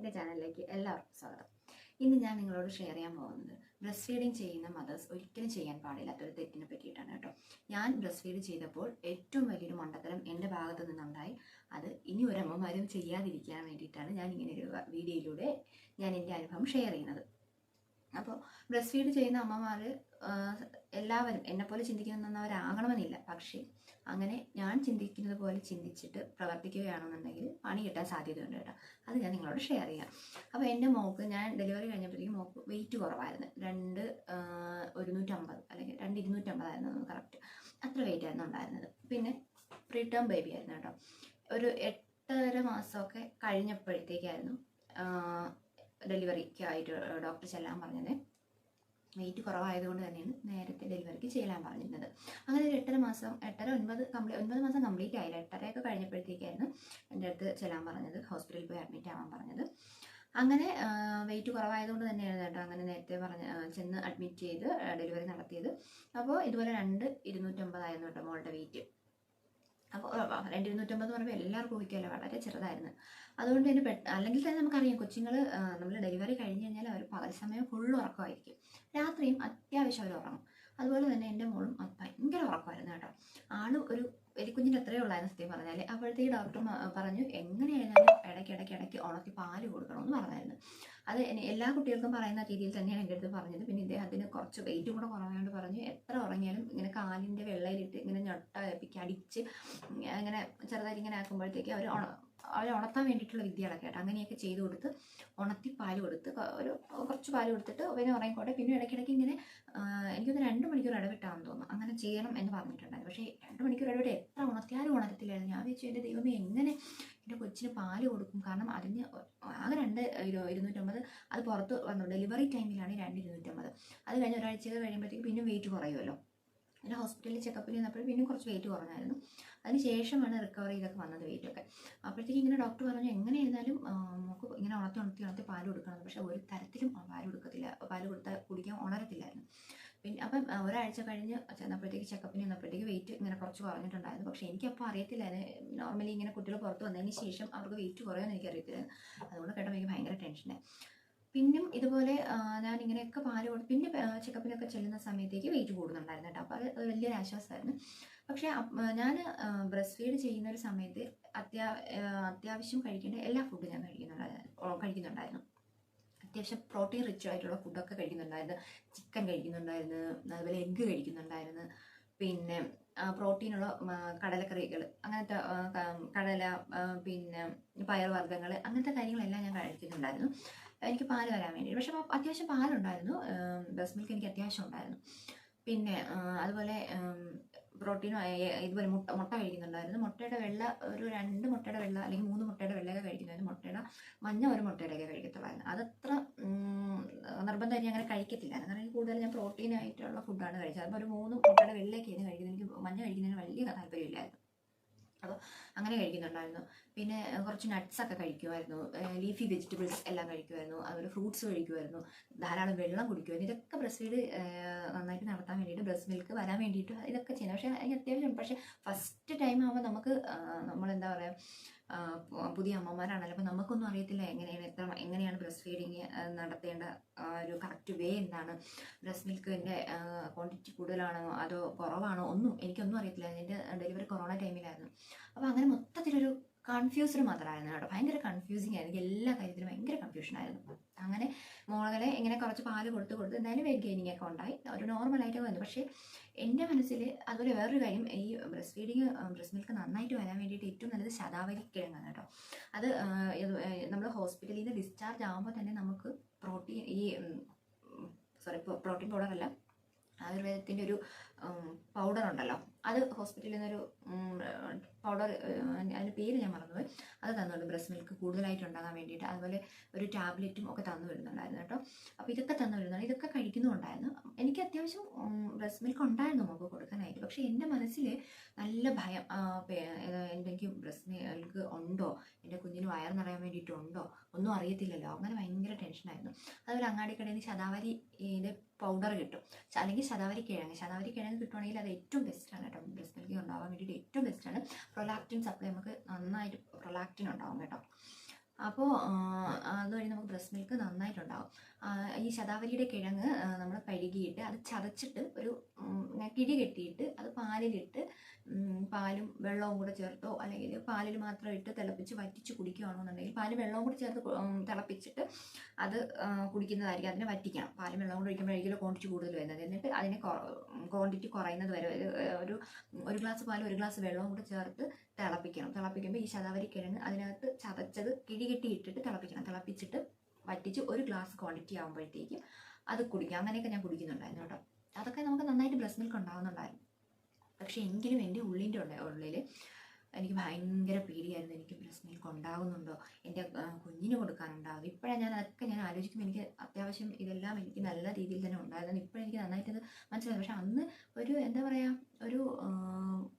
എന്റെ ചാനലിലേക്ക് എല്ലാവർക്കും സ്വാഗതം. ഇന്ന് ഞാൻ നിങ്ങളോട് ഷെയർ ചെയ്യാൻ പോകുന്നത് ബ്രസ്റ്റ് ഫീഡിങ് ചെയ്യുന്ന മദേഴ്സ് ഒരിക്കലും ചെയ്യാൻ പാടില്ലാത്ത ഒരു തെറ്റിനെ പറ്റിയിട്ടാണ് കേട്ടോ. ഞാൻ ബ്രസ്റ്റ് ഫീഡ് ചെയ്തപ്പോൾ ഏറ്റവും വലിയൊരു മണ്ടത്തരം എന്റെ ഭാഗത്തു നിന്നുണ്ടായി. അത് ഇനി ഒരു അമ്മമാരും ചെയ്യാതിരിക്കാൻ വേണ്ടിയിട്ടാണ് ഞാൻ ഇങ്ങനെ ഒരു വീഡിയോയിലൂടെ ഞാൻ എന്റെ അനുഭവം ഷെയർ ചെയ്യുന്നത്. അപ്പോൾ ബ്രസ്റ്റ് ഫീഡ് ചെയ്യുന്ന അമ്മമാർ എല്ലാവരും എന്നെപ്പോലെ ചിന്തിക്കുന്നവരാകണമെന്നില്ല. പക്ഷേ അങ്ങനെ ഞാൻ ചിന്തിക്കുന്നത് പോലെ ചിന്തിച്ചിട്ട് പ്രവർത്തിക്കുകയാണെന്നുണ്ടെങ്കിൽ പണി കിട്ടാൻ സാധ്യതയുണ്ട് കേട്ടോ. അത് ഞാൻ നിങ്ങളോട് ഷെയർ ചെയ്യാം. അപ്പോൾ എന്റെ മോക്ക് ഞാൻ ഡെലിവറി കഴിഞ്ഞപ്പോഴത്തേക്കും മോക്ക് വെയിറ്റ് കുറവായിരുന്നു. രണ്ട് ഒരുന്നൂറ്റമ്പത് അല്ലെങ്കിൽ രണ്ട് ഇരുന്നൂറ്റമ്പതായിരുന്നു കറക്റ്റ് അത്ര വെയിറ്റ് ആയിരുന്നു ഉണ്ടായിരുന്നത്. പിന്നെ പ്രീ ടേം ബേബി ആയിരുന്നു കേട്ടോ. ഒരു എട്ടര മാസമൊക്കെ കഴിഞ്ഞപ്പോഴത്തേക്കായിരുന്നു ഡെലിവറിക്ക് ആയിട്ട് ഡോക്ടർ ചെല്ലാൻ പറഞ്ഞത്. വെയിറ്റ് കുറവായതുകൊണ്ട് തന്നെയാണ് നേരത്തെ ഡെലിവറിക്ക് ചെയ്യാൻ പറഞ്ഞിരുന്നത്. അങ്ങനെ മാസം എട്ടര ഒൻപത് കംപ്ലീ ഒൻപത് മാസം കംപ്ലീറ്റ് ആയില്ല. എട്ടരയൊക്കെ കഴിഞ്ഞപ്പോഴത്തേക്കായിരുന്നു എന്റെ അടുത്ത് ചെല്ലാൻ പറഞ്ഞത്. ഹോസ്പിറ്റലിൽ പോയി അഡ്മിറ്റ് ആവാൻ പറഞ്ഞത്. അങ്ങനെ വെയിറ്റ് കുറവായതുകൊണ്ട് തന്നെയാണ് കേട്ടോ അങ്ങനെ നേരത്തെ പറഞ്ഞ ചെന്ന് അഡ്മിറ്റ് ചെയ്ത് ഡെലിവറി നടത്തിയത്. അപ്പോൾ ഇതുപോലെ രണ്ട് ഇരുന്നൂറ്റമ്പതായിരുന്നു കേട്ടോ മോളുടെ വെയിറ്റ് അപ്പോൾ രണ്ട് ഇരുന്നൂറ്റമ്പത് പറയുമ്പോൾ എല്ലാവർക്കും ഊഹിക്കാമല്ലോ വളരെ ചെറുതായിരുന്നു. അതുകൊണ്ട് തന്നെ പെട്ട അല്ലെങ്കിൽ തന്നെ നമുക്കറിയാം കൊച്ചുങ്ങൾ നമ്മൾ ഡെലിവറി കഴിഞ്ഞ് കഴിഞ്ഞാൽ അവർ പകൽ സമയം ഫുള്ള് ഉറക്കമായിരിക്കും. രാത്രിയും അത്യാവശ്യം അവർ ഉറങ്ങും. അതുപോലെ തന്നെ എന്റെ മോളും അത് ഭയങ്കര ഉറക്കമായിരുന്നു കേട്ടോ. ആൾ ഒരു എലിക്കുഞ്ഞിന്റെ അത്രയേ ഉള്ളായിരുന്നു സത്യം പറഞ്ഞാൽ അപ്പോഴത്തേക്ക് ഡോക്ടർ പറഞ്ഞു എങ്ങനെയായിരുന്നാലും ഇടയ്ക്ക് ഇടയ്ക്ക് ഇടയ്ക്ക് ഉണക്കി പാൽ കൊടുക്കണമെന്ന് പറഞ്ഞായിരുന്നു. അത് എല്ലാ കുട്ടികൾക്കും പറയുന്ന രീതിയിൽ തന്നെയാണ് എന്റെ അടുത്ത് പറഞ്ഞത്. പിന്നെ ഇദ്ദേഹത്തിന് കുറച്ച് വെയിറ്റ് കൂടെ കുറവായതുകൊണ്ട് പറഞ്ഞു എത്ര ഉറങ്ങിയാലും ഇങ്ങനെ കാലിന്റെ വെള്ളയിലിട്ട് ഇങ്ങനെ ഞൊട്ട വെപ്പിക്ക് അടിച്ച് ഇങ്ങനെ ചെറുതായിട്ട് ഇങ്ങനെ ആക്കുമ്പോഴത്തേക്ക് അവർ അവരെ ഉണർത്താൻ വേണ്ടിയിട്ടുള്ള വിദ്യകളൊക്കെ ആയിട്ട് അങ്ങനെയൊക്കെ ചെയ്ത് കൊടുത്ത് ഉണർത്തി പാൽ കൊടുത്ത് ഒരു കുറച്ച് പാൽ കൊടുത്തിട്ട് പിന്നെ ഉറങ്ങിക്കോട്ടെ പിന്നെ ഇടയ്ക്കിടയ്ക്ക് ഇങ്ങനെ എനിക്കൊന്ന് രണ്ട് മണിക്കൂർ ഇടവിട്ടാണെന്ന് തോന്നുന്നു. അങ്ങനെ ചെയ്യണം എന്ന് പറഞ്ഞിട്ടുണ്ടായിരുന്നു. പക്ഷേ രണ്ട് മണിക്കൂർ ഇടവിട്ട് എത്ര ഉണർത്തിയാലും ഉണരത്തില്ലായിരുന്നു ഞാൻ വെച്ചു എന്റെ ദൈവമേ എങ്ങനെ എന്റെ കൊച്ചിന് പാൽ കൊടുക്കും? കാരണം അതിന് ആകെ രണ്ട് ഇരു- ഇരുന്നൂറ്റമ്പത് അത് പുറത്ത് വന്നു. ഡെലിവറി ടൈമിലാണ് രണ്ട് ഇരുന്നൂറ്റമ്പത്. അത് കഴിഞ്ഞ് ഒരാഴ്ച കഴിയുമ്പോഴത്തേക്ക് പിന്നെ വെയിറ്റ് കുറയുമല്ലോ. പിന്നെ ഹോസ്പിറ്റലിൽ ചെക്കപ്പിൽ ചെന്നപ്പോൾ പിന്നെ കുറച്ച് വെയിറ്റ് കുറഞ്ഞായിരുന്നു. അതിന് ശേഷമാണ് റിക്കവർ ചെയ്തൊക്കെ വന്നത് വെയിറ്റൊക്കെ അപ്പോഴത്തേക്ക് ഇങ്ങനെ ഡോക്ടർ പറഞ്ഞു എങ്ങനെയായിരുന്നാലും ഇരുന്നാലും നമുക്ക് ഇങ്ങനെ ഉണർത്തി ഉണർത്തി ഉണർത്തി പാൽ കൊടുക്കണം. പക്ഷേ ഒരു തരത്തിലും പാൽ കൊടുക്കത്തില്ല. പാൽ കൊടുത്താൽ കുടിക്കാൻ ഉണരത്തില്ലായിരുന്നു. പിന്നെ അപ്പം ഒരാഴ്ച കഴിഞ്ഞ് ചെന്നപ്പോഴത്തേക്ക് ചെക്കപ്പിന് ചെന്നപ്പോഴത്തേക്ക് വെയിറ്റ് ഇങ്ങനെ കുറച്ച് കുറഞ്ഞിട്ടുണ്ടായിരുന്നു. പക്ഷേ എനിക്കപ്പോൾ അറിയത്തില്ലായിരുന്നു. നോർമലി ഇങ്ങനെ കുട്ടികൾ പുറത്ത് വന്നതിന് ശേഷം അവർക്ക് വെയിറ്റ് കുറയുമെന്ന് എനിക്കറിയത്തില്ലായിരുന്നു. അതുകൊണ്ട് കേട്ടോ എനിക്ക് ഭയങ്കര ടെൻഷനായി പിന്നും ഇതുപോലെ ഞാൻ ഇങ്ങനെയൊക്കെ പാൽ കൊടുത്ത് പിന്നെ ചെക്കപ്പിനൊക്കെ ചെല്ലുന്ന സമയത്തേക്ക് വെയിറ്റ് കൂടുന്നുണ്ടായിരുന്നു കേട്ടോ. അപ്പോൾ അത് വലിയൊരു ആശ്വാസമായിരുന്നു. പക്ഷേ ഞാൻ ബ്രസ്റ്റ് ഫീഡ് ചെയ്യുന്ന ഒരു സമയത്ത് അത്യാ അത്യാവശ്യം കഴിക്കേണ്ട എല്ലാ ഫുഡും ഞാൻ കഴിക്കുന്നുണ്ടായിരുന്നു കഴിക്കുന്നുണ്ടായിരുന്നു. അത്യാവശ്യം പ്രോട്ടീൻ റിച്ച് ആയിട്ടുള്ള ഫുഡൊക്കെ കഴിക്കുന്നുണ്ടായിരുന്നു. ചിക്കൻ കഴിക്കുന്നുണ്ടായിരുന്നു അതുപോലെ എഗ്ഗ് കഴിക്കുന്നുണ്ടായിരുന്നു. പിന്നെ പ്രോട്ടീനുള്ള കടലക്കറികൾ അങ്ങനത്തെ കടല പിന്നെ പയർ വർഗങ്ങൾ അങ്ങനത്തെ കാര്യങ്ങളെല്ലാം ഞാൻ കഴിക്കുന്നുണ്ടായിരുന്നു എനിക്ക് പാൽ വരാൻ വേണ്ടി പക്ഷെ അത്യാവശ്യം പാലുണ്ടായിരുന്നു. ബ്രസ് മിൽക്ക് എനിക്ക് അത്യാവശ്യം ഉണ്ടായിരുന്നു. പിന്നെ അതുപോലെ പ്രോട്ടീനും ഇതുപോലെ മുട്ട മുട്ട കഴിക്കുന്നുണ്ടായിരുന്നു. മുട്ടയുടെ വെള്ള ഒരു രണ്ട് മുട്ടയുടെ വെള്ള അല്ലെങ്കിൽ മൂന്ന് മുട്ടയുടെ വെള്ളയൊക്കെ കഴിക്കുന്നുണ്ടായിരുന്നു മുട്ടയുടെ മഞ്ഞ ഒരു മുട്ടയുടെയൊക്കെ കഴിക്കത്തുള്ളായിരുന്നു. അതത്ര നിർബന്ധം ഇനി അങ്ങനെ കഴിക്കത്തില്ലായിരുന്നു കാരണം പറഞ്ഞാൽ കൂടുതൽ ഞാൻ പ്രോട്ടീനായിട്ടുള്ള ഫുഡാണ് കഴിച്ചത്. അപ്പോൾ ഒരു മൂന്ന് മുട്ടയുടെ വെള്ളയൊക്കെ ആയിരുന്നു കഴിക്കുന്നത്. എനിക്ക് മഞ്ഞ കഴിക്കുന്നതിന് വലിയ താല്പര്യമില്ലായിരുന്നു. അപ്പോൾ അങ്ങനെ കഴിക്കുന്നുണ്ടായിരുന്നു. പിന്നെ കുറച്ച് നട്ട്സ് ഒക്കെ കഴിക്കുമായിരുന്നു. ലീഫി വെജിറ്റബിൾസ് എല്ലാം കഴിക്കുമായിരുന്നു. അതുപോലെ ഫ്രൂട്ട്സ് കഴിക്കുമായിരുന്നു. ധാരാളം വെള്ളം കുടിക്കുമായിരുന്നു. ഇതൊക്കെ ബ്രസ്റ്റ് ഫീഡ് നന്നായിട്ട് നടത്താൻ ബ്രസ്റ്റ് മിൽക്ക് വരാൻ വേണ്ടിയിട്ട് ഇതൊക്കെ ചെയ്യണം പക്ഷേ അതിന് അത്യാവശ്യം പക്ഷേ ഫസ്റ്റ് ടൈം ആകുമ്പോൾ നമുക്ക് നമ്മളെന്താ പറയുക പുതിയ അമ്മമാരാണല്ലോ. അപ്പോൾ നമുക്കൊന്നും അറിയത്തില്ല എങ്ങനെയാണ് എത്ര എങ്ങനെയാണ് ബ്രസ്റ്റ് ഫീഡിങ് നടത്തേണ്ട ഒരു കറക്റ്റ് വേ എന്താണ്. ബ്രസ്റ്റ് മിൽക്കിന്റെ ക്വാണ്ടിറ്റി കൂടുതലാണോ അതോ കുറവാണോ ഒന്നും എനിക്കൊന്നും അറിയത്തില്ല. എന്റെ ഡെലിവറി കൊറോണ ടൈമിലായിരുന്നു. അപ്പോൾ അങ്ങനെ മൊത്തത്തിലൊരു കൺഫ്യൂസ്ഡ് മദറായിരുന്നു കേട്ടോ. ഭയങ്കര കൺഫ്യൂസിങ് ആയിരുന്നു. എല്ലാ കാര്യത്തിലും ഭയങ്കര കൺഫ്യൂഷൻ ആയിരുന്നു. അങ്ങനെ മോളകളെ ഇങ്ങനെ കുറച്ച് പാൽ കൊടുത്ത് കൊടുത്ത് എന്തായാലും വെയിറ്റ് ഗെയിനിങ് ഒക്കെ ഉണ്ടായി. ഒരു നോർമലായിട്ട് വന്നു. പക്ഷേ എന്റെ മനസ്സിൽ അതുപോലെ വേറൊരു കാര്യം ഈ ബ്രസ്റ്റ് ഫീഡിങ് ബ്രസ്റ്റ് മിൽക്ക് നന്നായിട്ട് വരാൻ വേണ്ടിയിട്ട് ഏറ്റവും നല്ലത് ശതാവരി കിഴങ്ങാണ് കേട്ടോ. അത് നമ്മൾ ഹോസ്പിറ്റലിൽ നിന്ന് ഡിസ്ചാർജ് ആകുമ്പോൾ തന്നെ നമുക്ക് പ്രോട്ടീൻ ഈ സോറി പ്രോട്ടീൻ പൗഡർ അല്ല ആയുർവേദത്തിന്റെ ഒരു പൗഡർ ഉണ്ടല്ലോ. അത് ഹോസ്പിറ്റലിൽ നിന്നൊരു പൗഡർ അതിന്റെ പേര് ഞാൻ മറന്നുപോയി. അത് തന്നുണ്ട് ബ്രസ്റ്റ് മിൽക്ക് കൂടുതലായിട്ട് ഉണ്ടാകാൻ വേണ്ടിയിട്ട്. അതുപോലെ ഒരു ടാബ്ലറ്റും ഒക്കെ തന്നു വരുന്നുണ്ടായിരുന്നു കേട്ടോ. അപ്പോൾ ഇതൊക്കെ തന്നു വരുന്നുണ്ട്. ഇതൊക്കെ കഴിക്കുന്നുണ്ടായിരുന്നു എനിക്ക് അത്യാവശ്യം ബ്രസ്റ്റ് മിൽക്ക് ഉണ്ടായിരുന്നു നമുക്ക് കൊടുക്കാനായിട്ട്. പക്ഷേ എന്റെ മനസ്സിൽ നല്ല ഭയം എന്തെങ്കിലും ബ്രസ്റ്റ് മിൽക്ക് ഉണ്ടോ? എന്റെ കുഞ്ഞിന് വയർ നിറയാൻ വേണ്ടിയിട്ടുണ്ടോ? ഒന്നും അറിയത്തില്ലല്ലോ. അങ്ങനെ ഭയങ്കര ടെൻഷനായിരുന്നു അതുപോലെ അങ്ങാടിക്കടയിൽ നിന്ന് ശതാവരി പൗഡർ കിട്ടും. അല്ലെങ്കിൽ ശതാവരി കിഴങ്ങ് ശതാവരി കിഴങ്ങ് കിട്ടുവാണെങ്കിൽ അത് ഏറ്റവും ബെസ്റ്റാണ് കേട്ടോ. ബ്രസ്റ്റ് മിൽക്ക് ഉണ്ടാവാൻ വേണ്ടിയിട്ട് ഏറ്റവും ബെസ്റ്റാണ് പ്രൊലാക്റ്റിൻ സപ്ലൈ നമുക്ക് നന്നായിട്ട് പ്രൊലാക്റ്റിൻ ഉണ്ടാവും കേട്ടോ. അപ്പോൾ അതുവഴി നമുക്ക് ബ്രസ്റ്റ് മിൽക്ക് നന്നായിട്ടുണ്ടാവും. ഈ ശതാവരിയുടെ കിഴങ്ങ് നമ്മൾ കഴുകിയിട്ട് അത് ചതച്ചിട്ട് ഒരു കിഴി കെട്ടിയിട്ട് അത് പാലിലിട്ട് പാലും വെള്ളവും കൂടെ ചേർത്തോ അല്ലെങ്കിൽ പാലിൽ മാത്രം ഇട്ട് തിളപ്പിച്ച് വറ്റിച്ച് കുടിക്കുകയാണെന്നുണ്ടെങ്കിൽ പാലും വെള്ളവും കൂടി ചേർത്ത് തിളപ്പിച്ചിട്ട് അത് കുടിക്കുന്നതായിരിക്കും. അതിനെ വറ്റിക്കണം പാലും വെള്ളവും കൂടെ ഒഴിക്കുമ്പോഴേക്കും ക്വാണ്ടിറ്റി കൂടുതൽ വരുന്നത്. എന്നിട്ട് അതിനെ ക്വാണ്ടിറ്റി കുറയുന്നത് വരെ ഒരു ഒരു ഗ്ലാസ് പാലും ഒരു ഗ്ലാസ് വെള്ളവും കൂടെ ചേർത്ത് തിളപ്പിക്കണം. തിളപ്പിക്കുമ്പോൾ ഈ ശതാവരി കിഴങ്ങ് അതിനകത്ത് ചതച്ചത് കിഴി കെട്ടി ഇട്ടിട്ട് തിളപ്പിക്കണം. തിളപ്പിച്ചിട്ട് വറ്റിച്ച് ഒരു ഗ്ലാസ് ക്വാണ്ടിറ്റി ആകുമ്പോഴത്തേക്കും അത് കുടിക്കുക. അങ്ങനെയൊക്കെ ഞാൻ കുടിക്കുന്നുണ്ടായിരുന്നു കേട്ടോ. അതൊക്കെ നമുക്ക് നന്നായിട്ട് ബ്രസ്റ്റ് മിൽക്ക് ഉണ്ടാകുന്നുണ്ടായിരുന്നു പക്ഷേ എങ്കിലും എന്റെ ഉള്ളിന്റെ ഉള്ള ഉള്ളിൽ എനിക്ക് ഭയങ്കര പേടിയായിരുന്നു എനിക്ക് ബ്രസ്റ്റ് മിൽക്ക് ഉണ്ടാകുന്നുണ്ടോ എന്റെ കുഞ്ഞിന് കൊടുക്കാനുണ്ടാകും ഇപ്പോഴാണ് ഞാൻ അതൊക്കെ ഞാൻ ആലോചിക്കുമ്പോൾ എനിക്ക് അത്യാവശ്യം ഇതെല്ലാം എനിക്ക് നല്ല രീതിയിൽ തന്നെ ഉണ്ടായിരുന്നു. ഇപ്പോഴെനിക്ക് നന്നായിട്ടത് മനസ്സിലായി. പക്ഷെ അന്ന് ഒരു എന്താ പറയുക ഒരു ആ,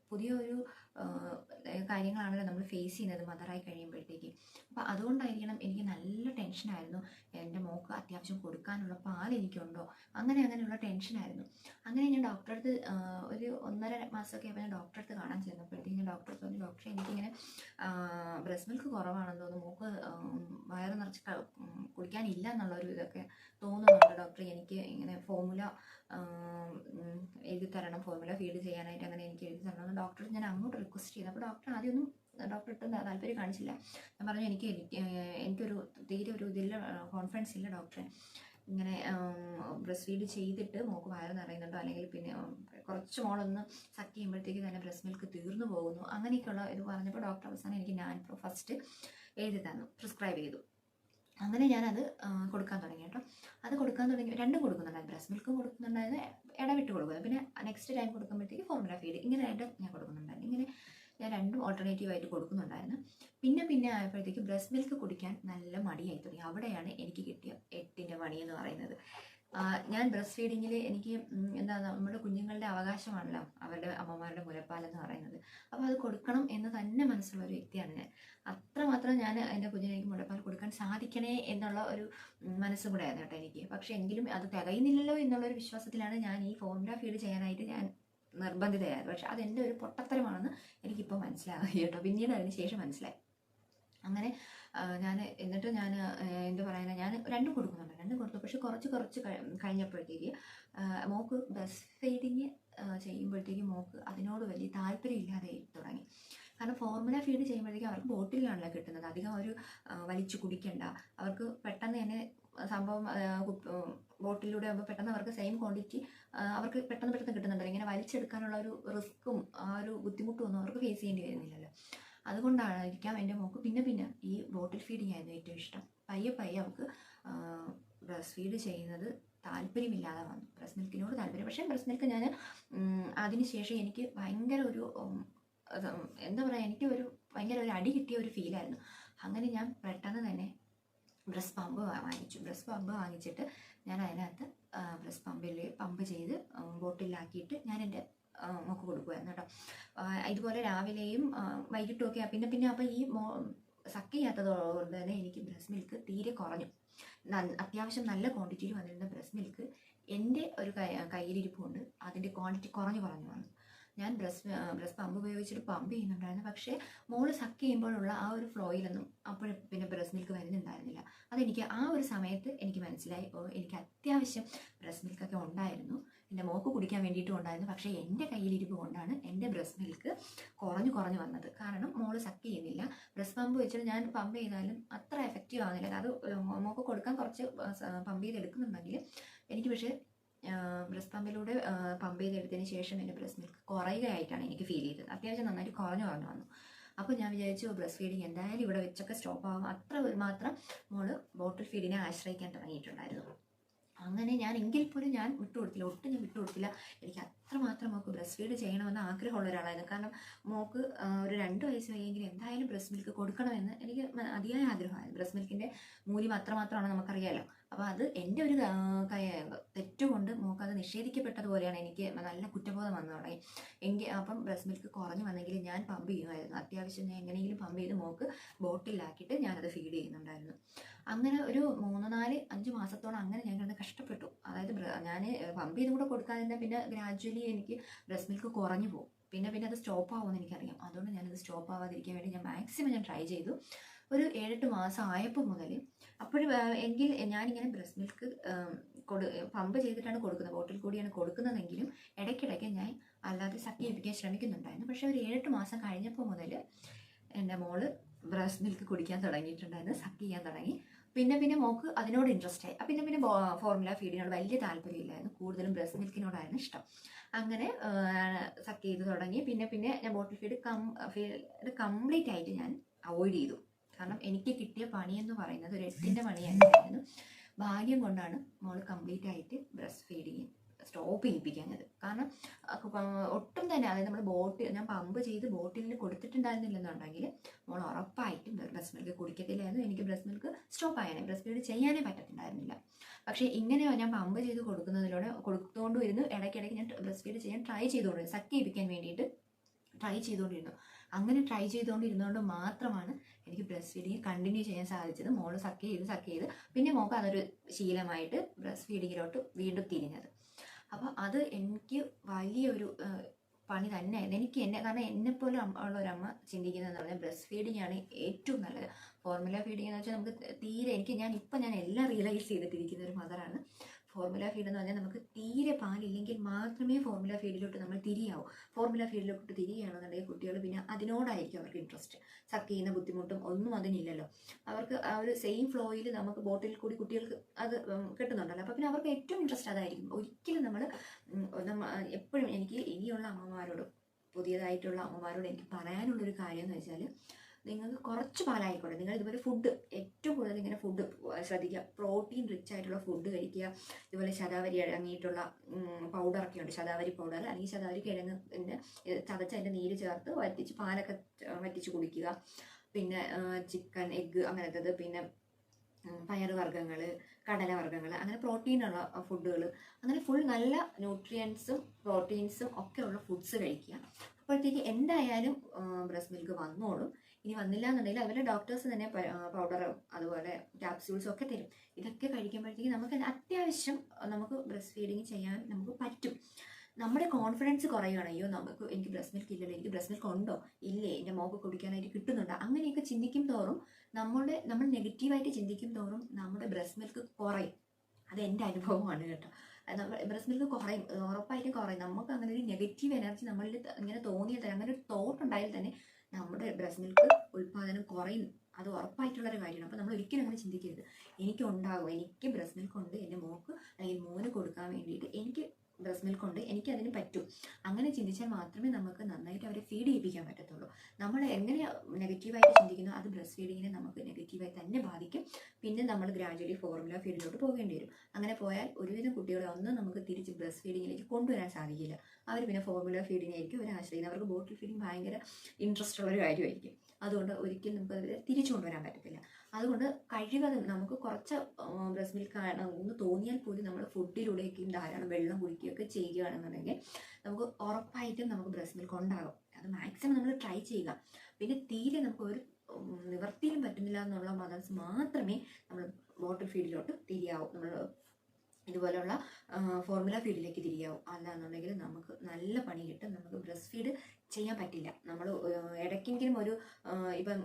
പുതിയ ഒരു ആ, കാര്യങ്ങളാണല്ലോ നമ്മൾ ഫേസ് ചെയ്യുന്നത് മദറായി കഴിയുമ്പോഴത്തേക്ക്. അപ്പോൾ അതുകൊണ്ടായിരിക്കണം എനിക്ക് നല്ല ടെൻഷനായിരുന്നു എന്റെ മോക്ക് അത്യാവശ്യം കൊടുക്കാനുള്ള പാൽ എനിക്കുണ്ടോ? അങ്ങനെ അങ്ങനെയുള്ള ടെൻഷനായിരുന്നു അങ്ങനെ ഞാൻ ഡോക്ടറെ അടുത്ത് ഒരു ഒന്നര മാസമൊക്കെ ആയപ്പോൾ ഞാൻ ഡോക്ടറെ അടുത്ത് കാണാൻ ചെന്നപ്പോഴത്തേക്കും ഞാൻ ഡോക്ടറെ പറഞ്ഞു ഡോക്ടറെ എനിക്കിങ്ങനെ ബ്രസ്റ്റ് മിൽക്ക് കുറവാണെന്ന് തോന്നുന്നു. മോക്ക് വയറ് നിറച്ച് കുടിക്കാനില്ല എന്നുള്ളൊരു ഇതൊക്കെ തോന്നുന്നുണ്ട്. ഡോക്ടർ എനിക്ക് ഇങ്ങനെ ഫോമുല എഴുതി തരണം ഫോർമുല ഫീഡ് ചെയ്യാനായിട്ട് അങ്ങനെ എനിക്ക് എഴുതി തരണം ഡോക്ടർ ഞാൻ അങ്ങോട്ട് റിക്വസ്റ്റ് ചെയ്തു. അപ്പോൾ ഡോക്ടർ ആദ്യമൊന്നും ഇട്ട് താല്പര്യം കാണിച്ചില്ല. ഞാൻ പറഞ്ഞു എനിക്ക് എനിക്കൊരു തീരെ ഒരു ഇതില്ല കോൺഫിഡൻസ് ഇല്ല ഡോക്ടറെ. ഇങ്ങനെ ബ്രസ്റ്റ് ഫീഡ് ചെയ്തിട്ട് മോക്ക് വയറ് നിറയുന്നുണ്ടോ? അല്ലെങ്കിൽ പിന്നെ കുറച്ച് മോളൊന്ന് സക്ക് ചെയ്യുമ്പോഴത്തേക്ക് തന്നെ ബ്രസ്റ്റ് മിൽക്ക് തീർന്നു പോകുന്നു? അങ്ങനെയൊക്കെയുള്ള ഇത് പറഞ്ഞപ്പോൾ ഡോക്ടർ അവസാനം എനിക്ക് ഞാൻ ഫസ്റ്റ് എഴുതി തന്നു പ്രിസ്ക്രൈബ് ചെയ്തു. അങ്ങനെ ഞാനത് കൊടുക്കാൻ തുടങ്ങി കേട്ടോ. അത് കൊടുക്കാൻ തുടങ്ങി രണ്ടും കൊടുക്കുന്നുണ്ടായിരുന്നു. ബ്രസ്റ്റ് മിൽക്കും കൊടുക്കുന്നുണ്ടായിരുന്നു ഇടവിട്ട് കൊടുക്കുന്നത് പിന്നെ നെക്സ്റ്റ് ടൈം കൊടുക്കുമ്പോഴത്തേക്ക് ഫോർമുല ഫീഡ് ഇങ്ങനെ രണ്ടും ഞാൻ കൊടുക്കുന്നുണ്ടായിരുന്നു. ഇങ്ങനെ ഞാൻ രണ്ടും ഓൾട്ടർനേറ്റീവ് ആയിട്ട് കൊടുക്കുന്നുണ്ടായിരുന്നു. പിന്നെ പിന്നെ ആയപ്പോഴത്തേക്ക് ബ്രസ്റ്റ് മിൽക്ക് കുടിക്കാൻ നല്ല മടിയായി തുടങ്ങി. അവിടെയാണ് എനിക്ക് കിട്ടിയ എട്ടിന്റെ മണി എന്ന് പറയുന്നത്. ഞാൻ ബ്രസ്റ്റ് ഫീഡിങ്ങിൽ എനിക്ക് എന്താ നമ്മുടെ കുഞ്ഞുങ്ങളുടെ അവകാശമാണല്ലോ അവരുടെ അമ്മമാരുടെ മുലപ്പാൽ എന്ന് പറയുന്നത്. അപ്പോൾ അത് കൊടുക്കണം എന്ന് തന്നെ മനസ്സുള്ള ഒരു വ്യക്തിയാണ് ഞാൻ. അത്രമാത്രം ഞാൻ എന്റെ കുഞ്ഞിനെ എനിക്ക് മുലപ്പാൽ കൊടുക്കാൻ സാധിക്കണേ എന്നുള്ള ഒരു മനസ്സും കൂടെ ആയിരുന്നു കേട്ടോ എനിക്ക്. പക്ഷേ എങ്കിലും അത് തികയുന്നില്ലല്ലോ എന്നുള്ളൊരു വിശ്വാസത്തിലാണ് ഞാൻ ഈ ഫോമിന്റെ ഫീഡ് ചെയ്യാനായിട്ട് ഞാൻ നിർബന്ധിതയായത്. പക്ഷെ അതെന്റെ ഒരു പൊട്ടത്തരമാണെന്ന് എനിക്കിപ്പോൾ മനസ്സിലായി കേട്ടോ. പിന്നീട് അതിന് ശേഷം മനസ്സിലായി. അങ്ങനെ ഞാൻ എന്നിട്ട് ഞാൻ എന്താ പറയുക ഞാൻ രണ്ടും കൊടുക്കുന്നുണ്ട്. രണ്ടും കൊടുത്തു. പക്ഷെ കുറച്ച് കുറച്ച് കഴി- കഴിഞ്ഞപ്പോഴത്തേക്ക് മോക്ക് ബ്രസ്റ്റ് ഫീഡിങ് ചെയ്യുമ്പോഴത്തേക്ക് മോക്ക് അതിനോട് വലിയ താല്പര്യം ഇല്ലാതെ തുടങ്ങി. കാരണം ഫോർമുല ഫീഡ് ചെയ്യുമ്പോഴത്തേക്കും അവർക്ക് ബോട്ടിലാണല്ലോ കിട്ടുന്നത്. അധികം ഒരു വലിച്ചു കുടിക്കണ്ട. അവർക്ക് പെട്ടെന്ന് തന്നെ സംഭവം ബോട്ടിലൂടെ ആകുമ്പോൾ പെട്ടെന്ന് അവർക്ക് സെയിം ക്വാണ്ടിറ്റി അവർക്ക് പെട്ടെന്ന് പെട്ടെന്ന് കിട്ടുന്നുണ്ടല്ലോ. ഇങ്ങനെ വലിച്ചെടുക്കാനുള്ള ഒരു റിസ്ക്കും ആ ഒരു ബുദ്ധിമുട്ടും ഒന്നും അവർക്ക് ഫേസ് ചെയ്യേണ്ടി വരുന്നില്ലല്ലോ. അതുകൊണ്ടായിരിക്കാം എന്റെ മോക്ക് പിന്നെ പിന്നെ ഈ ബോട്ടിൽ ഫീഡിങ് ആയിരുന്നു ഏറ്റവും ഇഷ്ടം. പയ്യെ പയ്യെ അവൾക്ക് ബ്രസ്റ്റ് ഫീഡ് ചെയ്യുന്നത് താല്പര്യമില്ലാതെ വന്നു. ബ്രസ്റ്റ് മിൽക്കിനോട് താല്പര്യം. പക്ഷേ ബ്രസ്റ്റ് മിൽക്ക് ഞാൻ അതിനുശേഷം എനിക്ക് ഭയങ്കര ഒരു എന്താ പറയുക എനിക്ക് ഒരു ഭയങ്കര ഒരു അടി കിട്ടിയ ഒരു ഫീലായിരുന്നു അങ്ങനെ ഞാൻ പെട്ടെന്ന് തന്നെ ബ്രസ് പമ്പ് വാങ്ങിച്ചു. ബ്രസ് പമ്പ് വാങ്ങിച്ചിട്ട് ഞാൻ അതിനകത്ത് ബ്രസ്റ്റ് പമ്പിൽ പമ്പ് ചെയ്ത് ബോട്ടിലാക്കിയിട്ട് ഞാൻ എന്റെ മോക്ക് കൊടുക്കുമായിരുന്നു കേട്ടോ. ഇതുപോലെ രാവിലെയും വൈകിട്ടുമൊക്കെ പിന്നെ പിന്നെ അപ്പോൾ ഈ മോ സക്ക് തന്നെ എനിക്ക് ബ്രസ്റ്റ് മിൽക്ക് തീരെ കുറഞ്ഞു. അത്യാവശ്യം നല്ല ക്വാണ്ടിറ്റിയിൽ വന്നിരുന്ന ബ്രസ്റ്റ് മിൽക്ക് എന്റെ ഒരു കൈ കയ്യിലിരിപ്പുണ്ട്. അതിന്റെ ക്വാണ്ടിറ്റി കുറഞ്ഞു കുറഞ്ഞു വന്നു. ഞാൻ ബ്രസ്റ്റ് ബ്രസ്റ്റ് പമ്പ് ഉപയോഗിച്ചിട്ട് പമ്പ് ചെയ്യുന്നുണ്ടായിരുന്നു. പക്ഷേ മോൾ സക്ക് ചെയ്യുമ്പോഴുള്ള ആ ഒരു ഫ്ലോയിലൊന്നും അപ്പോഴും പിന്നെ ബ്രസ്റ്റ് മിൽക്ക് വരുന്നുണ്ടായിരുന്നില്ല. അതെനിക്ക് ആ ഒരു സമയത്ത് എനിക്ക് മനസ്സിലായി. ഓ എനിക്ക് അത്യാവശ്യം ബ്രസ്റ്റ് മിൽക്കൊക്കെ ഉണ്ടായിരുന്നു. എന്റെ മോക്ക് കുടിക്കാൻ വേണ്ടിയിട്ടും ഉണ്ടായിരുന്നു. പക്ഷേ എന്റെ കയ്യിലിരിപ്പ് കൊണ്ടാണ് എന്റെ ബ്രസ്റ്റ് മിൽക്ക് കുറഞ്ഞു കുറഞ്ഞു വന്നത്. കാരണം മോൾ സക്ക് ചെയ്യുന്നില്ല. ബ്രസ്റ്റ് പമ്പ് വെച്ചിട്ട് ഞാൻ പമ്പ് ചെയ്താലും അത്ര എഫക്റ്റീവ് ആകുന്നില്ല അത് മോക്ക് കൊടുക്കാൻ കുറച്ച് പമ്പ് ചെയ്ത് എടുക്കുന്നുണ്ടെങ്കിൽ എനിക്ക് പക്ഷേ ബ്രസ്റ്റ് പമ്പിലൂടെ പമ്പ് ചെയ്തെടുത്തതിന് ശേഷം എന്റെ ബ്രസ്റ്റ് മിൽക്ക് കുറയുകയായിട്ടാണ് എനിക്ക് ഫീൽ ചെയ്തത്. അത്യാവശ്യം നന്നായിട്ട് കുറഞ്ഞു കുറഞ്ഞു വന്നു അപ്പോൾ ഞാൻ വിചാരിച്ചു ബ്രസ്റ്റ് ഫീഡിങ് എന്തായാലും ഇവിടെ വെച്ചൊക്കെ സ്റ്റോപ്പ് ആകും അത്ര മാത്രം മോൾ ബോട്ടിൽ ഫീഡിനെ ആശ്രയിക്കാൻ തുടങ്ങിയിട്ടുണ്ടായിരുന്നു. അങ്ങനെ ഞാൻ എങ്കിൽ പോലും ഞാൻ വിട്ടുകൊടുത്തില്ല. ഒട്ടും ഞാൻ വിട്ടുകൊടുത്തില്ല. എനിക്ക് അത്രമാത്രം മോക്ക് ബ്രസ്റ്റ് ഫീഡ് ചെയ്യണമെന്ന് ആഗ്രഹമുള്ള ഒരാളായിരുന്നു. കാരണം മോക്ക് ഒരു രണ്ട് വയസ്സ് വയ്യെങ്കിൽ എന്തായാലും ബ്രസ്റ്റ് മിൽക്ക് കൊടുക്കണമെന്ന് എനിക്ക് അതിയായ ആഗ്രഹമായിരുന്നു. ബ്രസ്റ്റ് മിൽക്കിന്റെ മൂല്യം അത്രമാത്രമാണ് നമുക്കറിയാലോ. അപ്പോൾ അത് എന്റെ ഒരു തെറ്റുകൊണ്ട് മോക്ക് അത് നിഷേധിക്കപ്പെട്ടതുപോലെയാണ് എനിക്ക് നല്ല കുറ്റബോധം വന്നു തുടങ്ങി. എങ്കിൽ അപ്പം ബ്രസ്റ്റ് മിൽക്ക് കുറഞ്ഞു വന്നെങ്കിൽ ഞാൻ പമ്പ് ചെയ്യുമായിരുന്നു. അത്യാവശ്യം ഞാൻ എങ്ങനെയെങ്കിലും പമ്പ് ചെയ്ത് മോക്ക് ബോട്ടിലാക്കിയിട്ട് ഞാനത് ഫീഡ് ചെയ്യുന്നുണ്ടായിരുന്നു. അങ്ങനെ ഒരു മൂന്ന് നാല് അഞ്ച് മാസത്തോളം അങ്ങനെ ഞാൻ കഷ്ടപ്പെട്ടു. അതായത് ഞാൻ പമ്പ് ചെയ്തും കൂടെ കൊടുക്കാതിരുന്ന പിന്നെ ഗ്രാജ്വലി എനിക്ക് ബ്രസ്റ്റ് മിൽക്ക് കുറഞ്ഞു പോകും. പിന്നെ പിന്നെ അത് സ്റ്റോപ്പ് ആവുമെന്ന് എനിക്കറിയാം. അതുകൊണ്ട് ഞാനത് സ്റ്റോപ്പ് ആവാതിരിക്കാൻ വേണ്ടി ഞാൻ മാക്സിമം ഞാൻ ട്രൈ ചെയ്തു. ഒരു ഏഴെട്ട് മാസം ആയപ്പോൾ മുതൽ അപ്പോഴും എങ്കിൽ ഞാനിങ്ങനെ ബ്രസ്റ്റ് മിൽക്ക് കൊടു പമ്പ് ചെയ്തിട്ടാണ് കൊടുക്കുന്നത്. ബോട്ടിൽ കൂടിയാണ് കൊടുക്കുന്നതെങ്കിലും ഇടയ്ക്കിടയ്ക്ക് ഞാൻ അല്ലാതെ സക്കി ചെയ്യിപ്പിക്കാൻ ശ്രമിക്കുന്നുണ്ടായിരുന്നു. പക്ഷേ ഒരു ഏഴെട്ട് മാസം കഴിഞ്ഞപ്പോൾ മുതൽ എന്റെ മോൾ ബ്രസ്റ്റ് മിൽക്ക് കുടിക്കാൻ തുടങ്ങിയിട്ടുണ്ടായിരുന്നു. സക്ക് ചെയ്യാൻ തുടങ്ങി. പിന്നെ പിന്നെ മോക്ക് അതിനോട് ഇൻട്രസ്റ്റ് ആയി. പിന്നെ പിന്നെ ഫോർമുല ഫീഡിനോട് വലിയ താല്പര്യമില്ലായിരുന്നു. കൂടുതലും ബ്രസ്റ്റ് മിൽക്കിനോടായിരുന്നു ഇഷ്ടം. അങ്ങനെ സക്ക് ചെയ്ത് തുടങ്ങി. പിന്നെ പിന്നെ ഞാൻ bottle feed cum feed complete ആയിട്ട് ഞാൻ അവോയ്ഡ് ചെയ്തു. കാരണം എനിക്ക് കിട്ടിയ പണി എന്ന് പറയുന്നത് ഒരു എട്ടിന്റെ പണിയായിരുന്നു ഭാഗ്യം കൊണ്ടാണ് മോൾ കംപ്ലീറ്റ് ആയിട്ട് ബ്രസ്റ്റ് ഫീഡിങ് സ്റ്റോപ്പ് ചെയ്യിപ്പിക്കാഞ്ഞത് കാരണം ഒട്ടും തന്നെ അതായത് നമ്മൾ ബോട്ടിൽ ഞാൻ പമ്പ് ചെയ്ത് ബോട്ടിലിൽ കൊടുത്തിട്ടുണ്ടായിരുന്നില്ലെന്നുണ്ടെങ്കിൽ മോൾ ഉറപ്പായിട്ടും ബ്രസ്റ്റ് മിൽക്ക് കുടിക്കത്തില്ലായിരുന്നു. എനിക്ക് ബ്രസ്റ്റ് മിൽക്ക് സ്റ്റോപ്പ് ആയാലും ബ്രസ്റ്റ് ഫീഡ് ചെയ്യാനേ പറ്റത്തില്ലായിരുന്നില്ല. പക്ഷേ ഇങ്ങനെ ഞാൻ പമ്പ് ചെയ്ത് കൊടുക്കുന്നതിലൂടെ കൊടുത്തുകൊണ്ട് വരുന്നു ഇടയ്ക്കിടയ്ക്ക് ഞാൻ ബ്രസ്റ്റ് ഫീഡ് ചെയ്യാൻ ട്രൈ ചെയ്തുകൊണ്ടിരുന്നു. സക്ക് ചെയ്യിപ്പിക്കാൻ വേണ്ടിയിട്ട് ട്രൈ ചെയ്തുകൊണ്ടിരുന്നു. അങ്ങനെ ട്രൈ ചെയ്തുകൊണ്ടിരുന്നതുകൊണ്ട് മാത്രമാണ് എനിക്ക് ബ്രസ്റ്റ് ഫീഡിങ് കണ്ടിന്യൂ ചെയ്യാൻ സാധിച്ചത്. മോൾ സക്ക് ചെയ്ത് സക്ക് ചെയ്ത്. പിന്നെ മോൾക്ക് അതൊരു ശീലമായിട്ട് ബ്രസ്റ്റ് ഫീഡിങ്ങിലോട്ട് വീണ്ടും തിരിഞ്ഞത്. അപ്പോൾ അത് എനിക്ക് വലിയൊരു പണി തന്നെയായിരുന്നു. എനിക്ക് എന്നെ കാരണം എന്നെപ്പോലെ ഉള്ള ഒരമ്മ ചിന്തിക്കുന്നതെന്ന് പറഞ്ഞാൽ ബ്രസ്റ്റ് ഫീഡിംഗ് ആണ് ഏറ്റവും നല്ലത്. ഫോർമുല ഫീഡിങ് എന്ന് വെച്ചാൽ നമുക്ക് തീരെ എനിക്ക് ഞാൻ ഇപ്പം ഞാൻ എല്ലാം റിയലൈസ് ചെയ്തിട്ടിരിക്കുന്ന ഒരു മദറാണ് ഫോർമുല ഫീഡ് എന്ന് പറഞ്ഞാൽ നമുക്ക് തീരെ പാലില്ലെങ്കിൽ മാത്രമേ ഫോർമുല ഫീഡിലോട്ട് നമ്മൾ തിരിയാവൂ. ഫോർമുല ഫീഡിലോട്ട് തിരിയുകയാണെന്നുണ്ടെങ്കിൽ കുട്ടികൾ പിന്നെ അതിനോടായിരിക്കും അവർക്ക് ഇൻട്രസ്റ്റ് സക്ക് ചെയ്യുന്ന ബുദ്ധിമുട്ടും ഒന്നും അതിനില്ലല്ലോ. അവർക്ക് ആ ഒരു സെയിം ഫ്ലോയിൽ നമുക്ക് ബോട്ടിൽ കൂടി കുട്ടികൾക്ക് അത് കിട്ടുന്നുണ്ടല്ലോ. അപ്പോൾ പിന്നെ അവർക്ക് ഏറ്റവും ഇൻട്രസ്റ്റ് അതായിരിക്കും. ഒരിക്കലും നമ്മൾ എപ്പോഴും എനിക്ക് ഇനിയുള്ള അമ്മമാരോടും പുതിയതായിട്ടുള്ള അമ്മമാരോട് എനിക്ക് പറയാനുള്ളൊരു കാര്യം എന്ന് വെച്ചാൽ നിങ്ങൾക്ക് കുറച്ച് പാലായിക്കോട്ടെ. നിങ്ങൾ ഇതുപോലെ ഫുഡ് ഏറ്റവും കൂടുതൽ ഇങ്ങനെ ഫുഡ് ശ്രദ്ധിക്കുക. പ്രോട്ടീൻ റിച്ച് ആയിട്ടുള്ള ഫുഡ് കഴിക്കുക. ഇതുപോലെ ശതാവരി ഇഴങ്ങിയിട്ടുള്ള പൗഡറൊക്കെ ഉണ്ട്. ശതാവരി പൗഡർ അല്ലെങ്കിൽ ശതാവരി കിഴങ്ങ് ചതച്ച് അതിന്റെ നീര് ചേർത്ത് വറ്റിച്ച് പാലൊക്കെ വറ്റിച്ച് കുടിക്കുക. പിന്നെ ചിക്കൻ എഗ്ഗ് അങ്ങനത്തത്. പിന്നെ പയറുവർഗങ്ങൾ കടലവർഗങ്ങൾ അങ്ങനെ പ്രോട്ടീനുള്ള ഫുഡുകൾ അങ്ങനെ ഫുൾ നല്ല ന്യൂട്രിയൻസും പ്രോട്ടീൻസും ഒക്കെ ഉള്ള ഫുഡ്സ് കഴിക്കുക. അപ്പോഴത്തേക്ക് എന്തായാലും ബ്രസ്റ്റ് മിൽക്ക് വന്നോളും. ഇനി വന്നില്ല എന്നുണ്ടെങ്കിൽ അതുപോലെ ഡോക്ടേഴ്സ് തന്നെ പൗഡറും അതുപോലെ ക്യാപ്സ്യൂൾസും ഒക്കെ തരും. ഇതൊക്കെ കഴിക്കുമ്പോഴത്തേക്ക് നമുക്ക് അത്യാവശ്യം നമുക്ക് ബ്രസ്റ്റ് ഫീഡിങ് ചെയ്യാൻ നമുക്ക് പറ്റും. നമ്മുടെ കോൺഫിഡൻസ് കുറയുകയാണ്. അയ്യോ നമുക്ക് എനിക്ക് ബ്രസ്റ്റ് മിൽക്ക് ഇല്ലല്ലോ എനിക്ക് ബ്രസ്റ്റ് മിൽക്ക് ഉണ്ടോ? ഇല്ലേ എന്റെ മോക്ക് കുടിക്കാനായിട്ട് കിട്ടുന്നുണ്ടോ? അങ്ങനെയൊക്കെ ചിന്തിക്കും തോറും നമ്മളുടെ നമ്മൾ നെഗറ്റീവായിട്ട് ചിന്തിക്കും തോറും നമ്മുടെ ബ്രസ്റ്റ് മിൽക്ക് കുറയും. അത് എന്റെ അനുഭവമാണ് കേട്ടോ. ബ്രസ്റ്റ് മിൽക്ക് കുറയും ഉറപ്പായിട്ടും കുറയും. നമുക്ക് അങ്ങനെ ഒരു നെഗറ്റീവ് എനർജി നമ്മളിൽ ഇങ്ങനെ തോന്നിയാൽ തന്നെ അങ്ങനെ ഒരു തോട്ട് ഉണ്ടായാൽ തന്നെ നമ്മുടെ ബ്രസ്റ്റ് മിൽക്ക് ഉൽപ്പാദനം കുറയും. അത് ഉറപ്പായിട്ടുള്ള ഒരു കാര്യമാണ്. അപ്പോൾ നമ്മൾ ഒരിക്കലും അങ്ങനെ ചിന്തിക്കരുത്. എനിക്ക് ഉണ്ടാകും എനിക്ക് ബ്രസ്റ്റ് മിൽക്ക് ഉണ്ട്. എന്റെ മോക്ക് അല്ലെങ്കിൽ മോന് കൊടുക്കാൻ വേണ്ടിയിട്ട് എനിക്ക് ബ്രസ്റ്റ് മിൽക്ക് ഉണ്ട്. എനിക്ക് അതിന് പറ്റും. അങ്ങനെ ചിന്തിച്ചാൽ മാത്രമേ നമുക്ക് നന്നായിട്ട് അവരെ ഫീഡ് ചെയ്യിപ്പിക്കാൻ പറ്റത്തുള്ളൂ. നമ്മൾ എങ്ങനെ നെഗറ്റീവായിട്ട് ചിന്തിക്കുന്നോ അത് ബ്രസ്റ്റ് ഫീഡിങ്ങിനെ നമുക്ക് നെഗറ്റീവായി തന്നെ ബാധിക്കും. പിന്നെ നമ്മൾ ഗ്രാജുവലി ഫോർമുല ഫീഡിലോട്ട് പോകേണ്ടി വരും. അങ്ങനെ പോയാൽ ഒരുവിധം കുട്ടികളെ ഒന്നും നമുക്ക് തിരിച്ച് ബ്രസ്റ്റ് ഫീഡിങ്ങിലേക്ക് കൊണ്ടുവരാൻ സാധിക്കില്ല. അവർ പിന്നെ ഫോർമുല ഫീഡിങ് ആയിരിക്കും. അവർ ആശ്രയിക്കുന്നത്. അവർക്ക് ബോട്ടിൽ ഫീഡിങ് ഭയങ്കര ഇൻട്രസ്റ്റ് ഉള്ള ഒരു കാര്യമായിരിക്കും. അതുകൊണ്ട് ഒരിക്കലും നമുക്ക് അവരെ തിരിച്ചു കൊണ്ടുവരാൻ പറ്റത്തില്ല. അതുകൊണ്ട് കഴിവതും നമുക്ക് കുറച്ച് ബ്രസ്റ്റ് മിൽക്ക് എന്ന് തോന്നിയാൽ പോലും നമ്മൾ ഫുഡിലൂടെയൊക്കെയും ധാരാളം വെള്ളം കുടിക്കുകയൊക്കെ ചെയ്യുകയാണെന്നുണ്ടെങ്കിൽ നമുക്ക് ഉറപ്പായിട്ടും നമുക്ക് ബ്രസ്റ്റ് മിൽക്ക് ഉണ്ടാകും. അത് മാക്സിമം നമ്മൾ ട്രൈ ചെയ്യുക. പിന്നെ തീരെ നമുക്ക് ഒരു നിവർത്തിയിലും പറ്റുന്നില്ല എന്നുള്ള മദർസ് മാത്രമേ നമ്മൾ ബോട്ടിൽ ഫീഡിലോട്ട് തിരിയാവും. നമ്മൾ ഇതുപോലെയുള്ള ഫോർമുല ഫീഡിലേക്ക് തിരിയാവും. അല്ലാന്നുണ്ടെങ്കിൽ നമുക്ക് നല്ല പണി കിട്ടും. നമുക്ക് ബ്രസ്റ്റ് ഫീഡ് ചെയ്യാൻ പറ്റില്ല. നമ്മൾ ഇടയ്ക്കെങ്കിലും ഒരു ഇപ്പം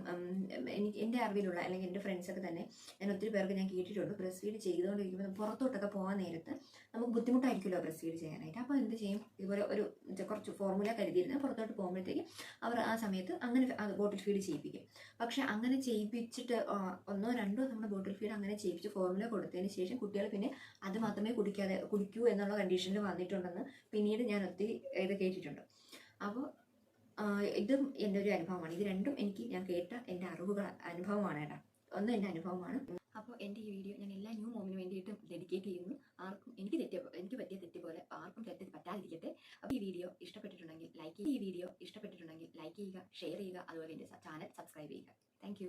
എനിക്ക് എന്റെ അറിവിലുള്ള അല്ലെങ്കിൽ എന്റെ ഫ്രണ്ട്സൊക്കെ തന്നെ ഞാൻ ഒത്തിരി പേർക്ക് ഞാൻ കേട്ടിട്ടുണ്ട് ബ്രസ്റ്റ് ഫീഡ് ചെയ്തുകൊണ്ടിരിക്കുമ്പോൾ പുറത്തോട്ടൊക്കെ പോകാൻ നേരത്ത് നമുക്ക് ബുദ്ധിമുട്ടായിരിക്കുമല്ലോ ബ്രസ്റ്റ് ഫീഡ് ചെയ്യാനായിട്ട്. അപ്പോൾ എന്ത് ചെയ്യും? ഇതുപോലെ ഒരു കുറച്ച് ഫോർമുല കരുതിയിരുന്ന് പുറത്തോട്ട് പോകുമ്പോഴത്തേക്ക് അവർ ആ സമയത്ത് അങ്ങനെ ബോട്ടിൽ ഫീഡ് ചെയ്യിപ്പിക്കും. പക്ഷെ അങ്ങനെ ചെയ്യിപ്പിച്ചിട്ട് ഒന്നോ രണ്ടോ നമ്മുടെ ബോട്ടിൽ ഫീഡ് അങ്ങനെ ചെയ്യിപ്പിച്ച് ഫോർമുല കൊടുത്തതിന് ശേഷം കുട്ടികൾ പിന്നെ അത് മാത്രമേ കുടിക്കാതെ കുടിക്കൂ എന്നുള്ള കണ്ടീഷനിൽ വന്നിട്ടുണ്ടെന്ന് പിന്നീട് ഞാൻ ഒത്തിരി ഇത് കേട്ടിട്ടുണ്ട്. അപ്പോൾ ഇതും എന്റെ ഒരു അനുഭവമാണ്. ഇത് രണ്ടും എനിക്ക് ഞാൻ കേട്ട എന്റെ അറിവുകൾ അനുഭവമാണ് കേട്ടോ. ഒന്ന് എന്റെ അനുഭവമാണ്. അപ്പോൾ എന്റെ ഈ വീഡിയോ ഞാൻ എല്ലാ ന്യൂ മോമിന് വേണ്ടിയിട്ടും ഡെഡിക്കേറ്റ് ചെയ്യുന്നു. ആർക്കും എനിക്ക് തെറ്റ് എനിക്ക് പറ്റിയ തെറ്റ് പോലെ ആർക്കും തെറ്റ് പറ്റാതിരിക്കട്ടെ. അപ്പോൾ ഈ വീഡിയോ ഇഷ്ടപ്പെട്ടിട്ടുണ്ടെങ്കിൽ ലൈക്ക് ഈ വീഡിയോ ഇഷ്ടപ്പെട്ടിട്ടുണ്ടെങ്കിൽ ലൈക്ക് ചെയ്യുക ഷെയർ ചെയ്യുക അതുപോലെ എന്റെ ചാനൽ സബ്സ്ക്രൈബ് ചെയ്യുക. താങ്ക്